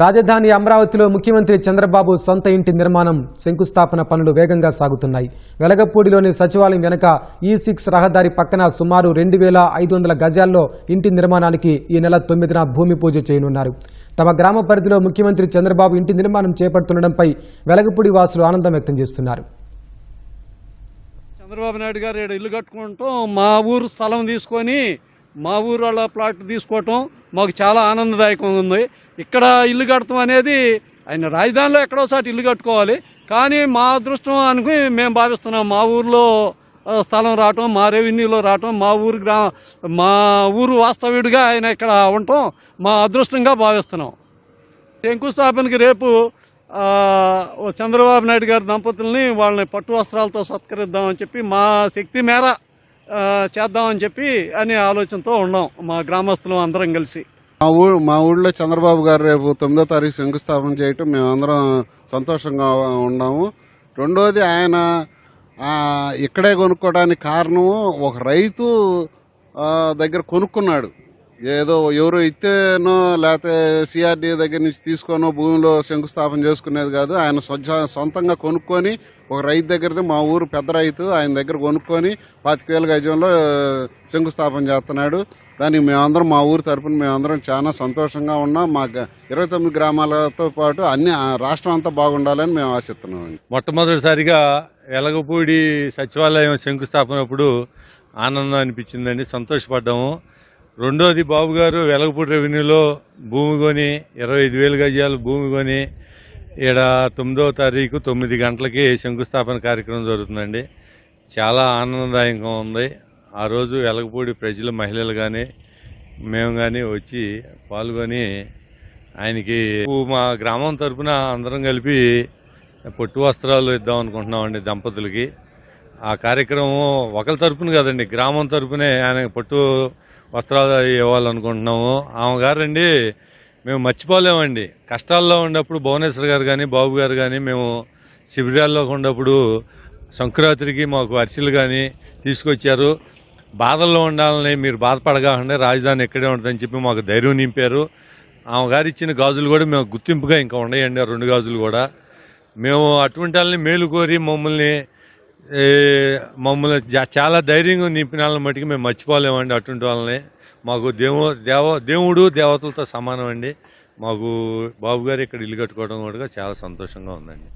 రాజధాని అమరావతిలో ముఖ్యమంత్రి చంద్రబాబు సొంత ఇంటి నిర్మాణం శంకుస్థాపన పనులు వేగంగా సాగుతున్నాయి. వెలగపూడిలోని సచివాలయం వెనక ఈ సిక్స్ రహదారి పక్కన సుమారు రెండు వేల ఐదు వందల గజాల్లో ఇంటి నిర్మాణానికి ఈ నెల తొమ్మిదిన భూమి పూజ చేయనున్నారు. తమ గ్రామ పరిధిలో ముఖ్యమంత్రి చంద్రబాబు ఇంటి నిర్మాణం చేపడుతుండడంపై వెలగపూడి వాసులు ఆనందం వ్యక్తం చేస్తున్నారు. చంద్రబాబు నాయుడు గారు ఇల్లు కట్టుకుంటూ మా ఊరు స్థలం తీసుకొని మా ఊరు వాళ్ళ ప్లాట్ తీసుకోవటం మాకు చాలా ఆనందదాయకంగా ఉంది. ఇక్కడ ఇల్లు కడతాం అనేది ఆయన రాజధానిలో ఎక్కడోసారి ఇల్లు కట్టుకోవాలి. కానీ మా అదృష్టం అనుకుని మేము భావిస్తున్నాం. మా ఊర్లో స్థలం రావటం మా రెవెన్యూలో రావటం మా ఊరు గ్రా మా ఊరు వాస్తవ్యుడిగా ఆయన ఇక్కడ ఉండటం మా అదృష్టంగా భావిస్తున్నాం. శంకుస్థాపనకి రేపు చంద్రబాబు నాయుడు గారి దంపతుల్ని వాళ్ళని పట్టు వస్త్రాలతో సత్కరిద్దామని చెప్పి మా శక్తి మేర చేద్దామని చెప్పి అనే ఆలోచనతో ఉన్నాం మా గ్రామస్తులం అందరం కలిసి. మా ఊ మా ఊళ్ళో చంద్రబాబు గారు రేపు తొమ్మిదో తారీఖు శంకుస్థాపన చేయటం మేమందరం సంతోషంగా ఉన్నాము. రెండోది ఆయన ఇక్కడే కొనుక్కోవడానికి కారణము ఒక రైతు దగ్గర కొనుక్కున్నాడు. ఏదో ఎవరో ఇస్తేనో లేకపోతే సిఆర్డీ దగ్గర నుంచి తీసుకోనో భూమిలో శంకుస్థాపన చేసుకునేది కాదు. ఆయన సొంత- సొంతంగా కొనుక్కొని ఒక రైతు దగ్గరది మా ఊరు పెద్ద రైతు ఆయన దగ్గర కొనుక్కొని పాతికేల గజంలో శంకుస్థాపన చేస్తున్నాడు. దానికి మేమందరం మా ఊరు తరపున మేమందరం చాలా సంతోషంగా ఉన్నాం. మా ఇరవై తొమ్మిది గ్రామాలతో పాటు అన్ని ఆ రాష్ట్రం అంతా బాగుండాలని మేము ఆశిస్తున్నాం మొట్టమొదటిసారిగా ఎలగపూడి సచివాలయం శంకుస్థాపనప్పుడు ఆనందం అనిపించిందండి. సంతోషపడ్డాము. రెండోది బాబు గారు వెలగపూడి రెవెన్యూలో భూమి కొని ఇరవై ఐదు వేల గజాలు భూమి కొని ఈడ తొమ్మిదవ తారీఖు తొమ్మిది గంటలకి శంకుస్థాపన కార్యక్రమం జరుగుతుందండి. చాలా ఆనందదాయకంగా ఉంది. ఆ రోజు వెలగపూడి ప్రజలు మహిళలు కానీ మేము కానీ వచ్చి పాల్గొని ఆయనకి మా గ్రామం తరపున అందరం కలిపి పొట్టు వస్త్రాలు ఇద్దాం అనుకుంటున్నామండి దంపతులకి. ఆ కార్యక్రమం ఒకరి తరపున కదండి గ్రామం తరపునే ఆయన పొట్టు వస్త్రాలు ఇవ్వాలనుకుంటున్నాము. ఆమె గారండి మేము మర్చిపోలేమండి. కష్టాల్లో ఉన్నప్పుడు భువనేశ్వర్ గారు కానీ బాబు గారు కానీ మేము శిబిరాల్లో ఉన్నప్పుడు సంక్రాంతికి మాకు అరిసెలు కానీ తీసుకొచ్చారు. బాధల్లో ఉండాలని మీరు బాధపడగానే రాజధాని ఎక్కడే ఉంటుందని చెప్పి మాకు ధైర్యం నింపారు. ఆమె గారు ఇచ్చిన గాజులు కూడా మేము గుర్తింపుగా ఇంకా ఉన్నాయండి ఆ రెండు గాజులు కూడా. మేము అటువంటి వాళ్ళని మేలు కోరి మమ్మల్ని మమ్మల్ని చాలా ధైర్యంగా నింపిన వాళ్ళని మట్టుకు మేము మర్చిపోలేమండి అటువంటి వాళ్ళని. మాకు దేవు దేవ దేవుడు దేవతలతో సమానం అండి మాకు బాబు గారు ఇక్కడ ఇల్లు కట్టుకోవడం కూడా చాలా సంతోషంగా ఉందండి.